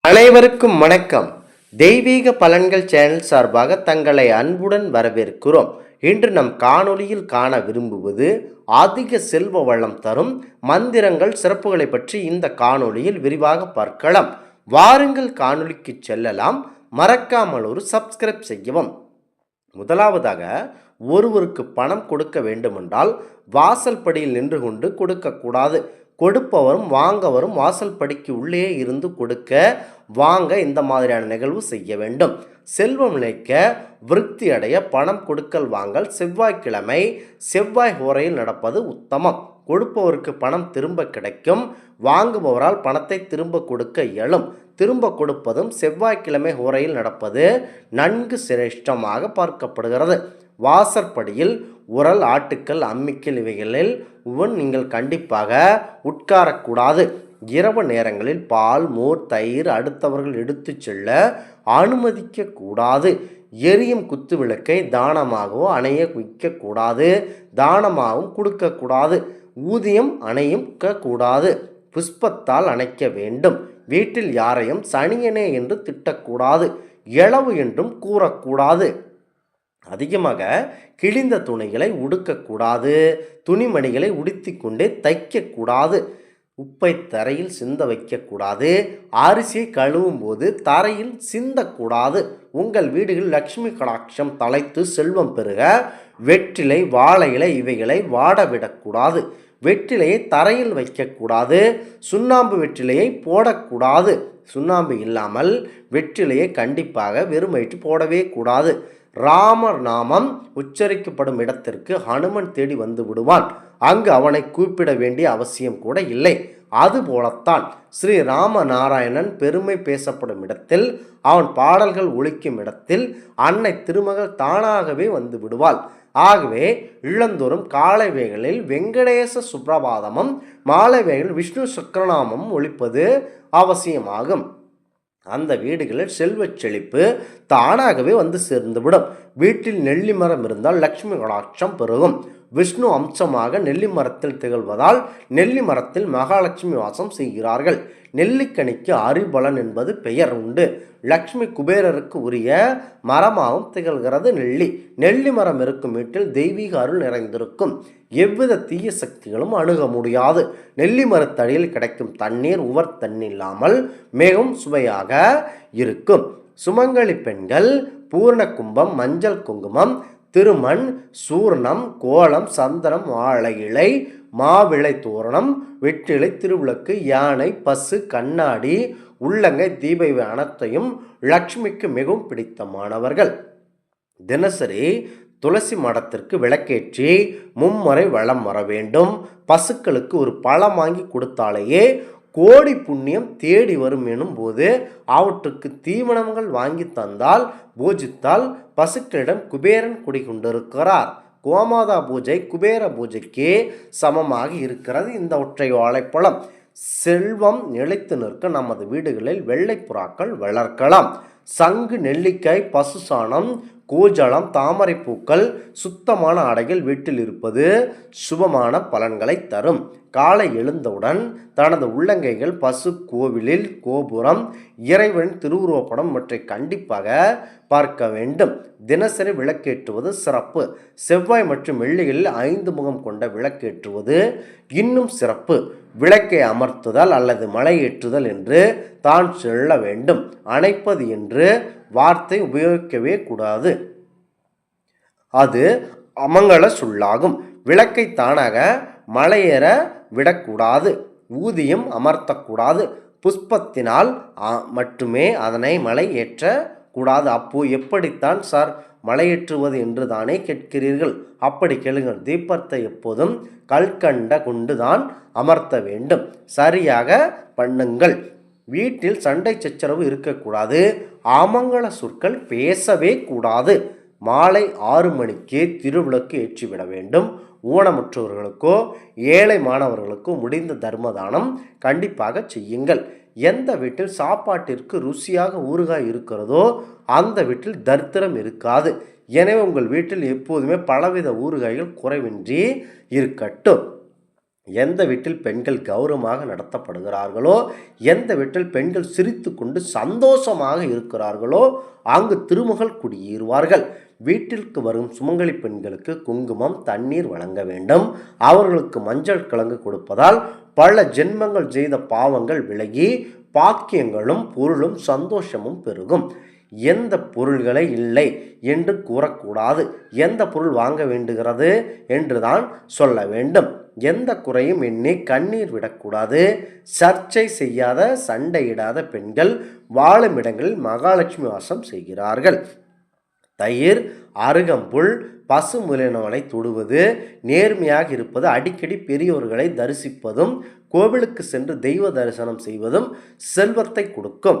அனைவருக்கும் வணக்கம். தெய்வீக பலன்கள் சேனல் சார்பாக தங்களை அன்புடன் வரவேற்கிறோம். இன்று நம் காணொளியில் காண விரும்புவது அதிக செல்வ வளம் தரும் மந்திரங்கள் சிறப்புகளை பற்றி இந்த காணொளியில் விரிவாக பார்க்கலாம். வாருங்கள் காணொளிக்கு செல்லலாம். மறக்காமல் ஒரு சப்ஸ்கிரைப் செய்யவும். முதலாவதாக ஒருவருக்கு பணம் கொடுக்க வேண்டுமென்றால் வாசல் படியில் நின்று கொண்டு கொடுக்கக்கூடாது. கொடுப்பவரும் வாங்கவரும் வாசல் படிக்கு உள்ளே இருந்து கொடுக்க வாங்க இந்த மாதிரியான நிகழ்வு செய்ய வேண்டும். செல்வம் நிலைக்க விருத்தி அடைய பணம் கொடுக்கல் வாங்கல் செவ்வாய்க்கிழமை செவ்வாய் ஹோரையில் நடப்பது உத்தமம். கொடுப்பவருக்கு பணம் திரும்ப கிடைக்கும். வாங்குபவரால் பணத்தை திரும்ப கொடுக்க இயலும். திரும்ப கொடுப்பதும் செவ்வாய்க்கிழமை ஹோரையில் நடப்பது நன்கு சிரேஷ்டமாக பார்க்கப்படுகிறது. வாசற்படியில் உரல் ஆட்டுக்கள் அம்மிக்கல் இவைகளில் உவன் நீங்கள் கண்டிப்பாக உட்காரக்கூடாது. இரவு நேரங்களில் பால் மோர் தயிர் அடுத்தவர்கள் எடுத்து செல்ல அனுமதிக்க கூடாது எரியும் குத்து விளக்கை தானமாகவோ அணைய வைக்கக்கூடாது. தானமாகவும் கொடுக்கக்கூடாது. ஊதியம் அணையும் கூடாது புஷ்பத்தால் அணைக்க வேண்டும். வீட்டில் யாரையும் சனியனே என்று திட்டக்கூடாது. இளவு என்றும் கூறக்கூடாது. அதிகமாக கிழிந்த துணிகளை உடுக்கக்கூடாது. துணிமணிகளை உடுத்தி கொண்டே தைக்கக்கூடாது. உப்பை தரையில் சிந்த வைக்கக்கூடாது. அரிசியை கழுவும் போது தரையில் சிந்தக்கூடாது. உங்கள் வீடுகளில் லக்ஷ்மி கடாட்சம் தலைத்து செல்வம் பெருக வெற்றிலை வாழைகளை இவைகளை வாட விடக்கூடாது வெற்றிலையை தரையில் வைக்கக்கூடாது. சுண்ணாம்பு வெற்றிலையை போடக்கூடாது. சுண்ணாம்பு இல்லாமல் வெற்றிலையை கண்டிப்பாக வெறுமையிட்டு போடவே கூடாது. ராமர் நாமம் உச்சரிக்கப்படும் இடத்திற்கு ஹனுமன் தேடி வந்து விடுவான். அங்கு அவனை கூப்பிட வேண்டிய அவசியம் கூட இல்லை. அதுபோலத்தான் ஸ்ரீ ராமநாராயணன் பெருமை பேசப்படும் இடத்தில் அவன் பாடல்கள் ஒழிக்கும் இடத்தில் அன்னை திருமகள் தானாகவே வந்து விடுவாள். ஆகவே இளந்தோறும் காலை வேளையில் வெங்கடேச சுப்பிரபாதமும் மாலை வேளையில் விஷ்ணு சுக்கரநாமம் ஒழிப்பது அவசியமாகும். அந்த வீடுகளில் செல்வச் செழிப்பு தானாகவே வந்து சேர்ந்துவிடும். வீட்டில் நெல்லி மரம் இருந்தால் லக்ஷ்மி கடாட்சம் பெருகும். விஷ்ணு அம்சமாக நெல்லி மரத்தில் திகழ்வதால் நெல்லி மரத்தில் மகாலட்சுமி வாசம் செய்கிறார்கள். நெல்லிக்கனிக்கு அரிபலன் என்பது பெயர் உண்டு. லக்ஷ்மி குபேரருக்கு உரிய மரமாகவும் திகழ்கிறது நெல்லி. நெல்லி மரம் இருக்கும் வீட்டில் தெய்வீக அருள் நிறைந்திருக்கும். எவ்வித தீய சக்திகளும் அணுக முடியாது. நெல்லி மரத்தடியில் கிடைக்கும் தண்ணீர் உவர் தண்ணில்லாமல் மிகவும் சுவையாக இருக்கும். சுமங்கலி பெண்கள் பூர்ண கும்பம் மஞ்சள் குங்குமம் திருமண் சூர்ணம் கோலம் சந்தனம் வாழை இலை மாவிளை தோரணம் வெற்றிலை திருவிளக்கு யானை பசு கண்ணாடி உள்ளங்கை தீப அனைத்தையும் லக்ஷ்மிக்கு மிகவும் பிடித்தமானவர்கள் தினசரி துளசி மடத்திற்கு விளக்கேற்றி மும்முறை வளம் வர வேண்டும். பசுக்களுக்கு ஒரு பழம் வாங்கி கொடுத்தாலேயே கோடி புண்ணியம் தேடி வரும் எனும் போது அவற்றுக்கு தீவனங்கள் வாங்கி தந்தால் பூஜித்தால் பசுக்களிடம் குபேரன் குடிகொண்டிருக்கிறார் கோமாதா பூஜை குபேர பூஜைக்கு சமமாக இருக்கிறது இந்த ஒற்றை வாழைப்பழம். செல்வம் நிலைத்து நிற்க நமது வீடுகளில் வெள்ளை புறாக்கள் வளர்க்கலாம். சங்கு நெல்லிக்காய் பசு சாணம் கூஜலம் தாமரை பூக்கள் சுத்தமான ஆடைகள் வீட்டில் இருப்பது சுபமான பலன்களை தரும். காலை எழுந்தவுடன் தனது உள்ளங்கைகள் பசு கோவிலில் கோபுரம் இறைவன் திருவுருவப்படம் இவற்றை கண்டிப்பாக பார்க்க வேண்டும். தினசரி விளக்கேற்றுவது சிறப்பு. செவ்வாய் மற்றும் வெள்ளிகளில் ஐந்து முகம் கொண்ட விளக்கேற்றுவது இன்னும் சிறப்பு. விளக்கை அமர்த்துதல் அல்லது மலையேற்றுதல் என்று தான் சொல்ல வேண்டும். அணைப்பது என்று என்று வார்த்தை உபயோகிக்கவே கூடாது. அது அமங்கல சொல்லாகும். விளக்கை தானாக மலையேற விடக்கூடாது. ஊதியம் அமர்த்தக்கூடாது. புஷ்பத்தினால் மட்டுமே அதனை மலை ஏற்ற கூடாது. அப்போ எப்படித்தான் சார் மலையேற்றுவது என்று தானே கேட்கிறீர்கள்? அப்படி கேளுங்கள். தீபத்தை எப்போதும் கல்கண்ட கொண்டுதான் அமர்த்த வேண்டும். சரியாக பண்ணுங்கள். வீட்டில் சண்டை சச்சரவு இருக்கக்கூடாது. ஆமங்கல சொற்கள் பேசவே கூடாது. மாலை ஆறு மணிக்கு திருவிளக்கு ஏற்றிவிட வேண்டும். ஊனமுற்றவர்களுக்கோ ஏழை மாணவர்களுக்கோ முடிந்த தர்மதானம் கண்டிப்பாக செய்யுங்கள். எந்த வீட்டில் சாப்பாட்டிற்கு ருசியாக ஊறுகாய் இருக்கிறதோ அந்த வீட்டில் தரித்திரம் இருக்காது. எனவே உங்கள் வீட்டில் எப்போதுமே பலவித ஊறுகாய்கள் குறைவின்றி இருக்கட்டும். எந்த வீட்டில் பெண்கள் கௌரவமாக நடத்தப்படுகிறார்களோ எந்த வீட்டில் பெண்கள் சிரித்து கொண்டு சந்தோஷமாக இருக்கிறார்களோ அங்கு திருமகள் குடியேறுவார்கள். வீட்டிற்கு வரும் சுமங்கலி பெண்களுக்கு குங்குமம் தண்ணீர் வழங்க வேண்டும். அவர்களுக்கு மஞ்சள் கிழங்கு கொடுப்பதால் பல ஜென்மங்கள் செய்த பாவங்கள் விலகி பாக்கியங்களும் பொருளும் சந்தோஷமும் பெருகும். எந்த பொருள்களை இல்லை என்று கூறக்கூடாது. எந்த பொருள் வாங்க வேண்டுகிறது என்று தான் சொல்ல வேண்டும். எந்த குறையும் எண்ணி கண்ணீர் விடக்கூடாது. சர்ச்சை செய்யாத சண்டையிடாத பெண்கள் வாழும் இடங்களில் மகாலட்சுமி வாசம் செய்கிறார்கள். தயிர் அருகம்புல் பசு முதலினவனை தொடுவது நேர்மையாக இருப்பது அடிக்கடி பெரியோர்களை தரிசிப்பதும் கோவிலுக்கு சென்று தெய்வ தரிசனம் செய்வதும் செல்வத்தை கொடுக்கும்.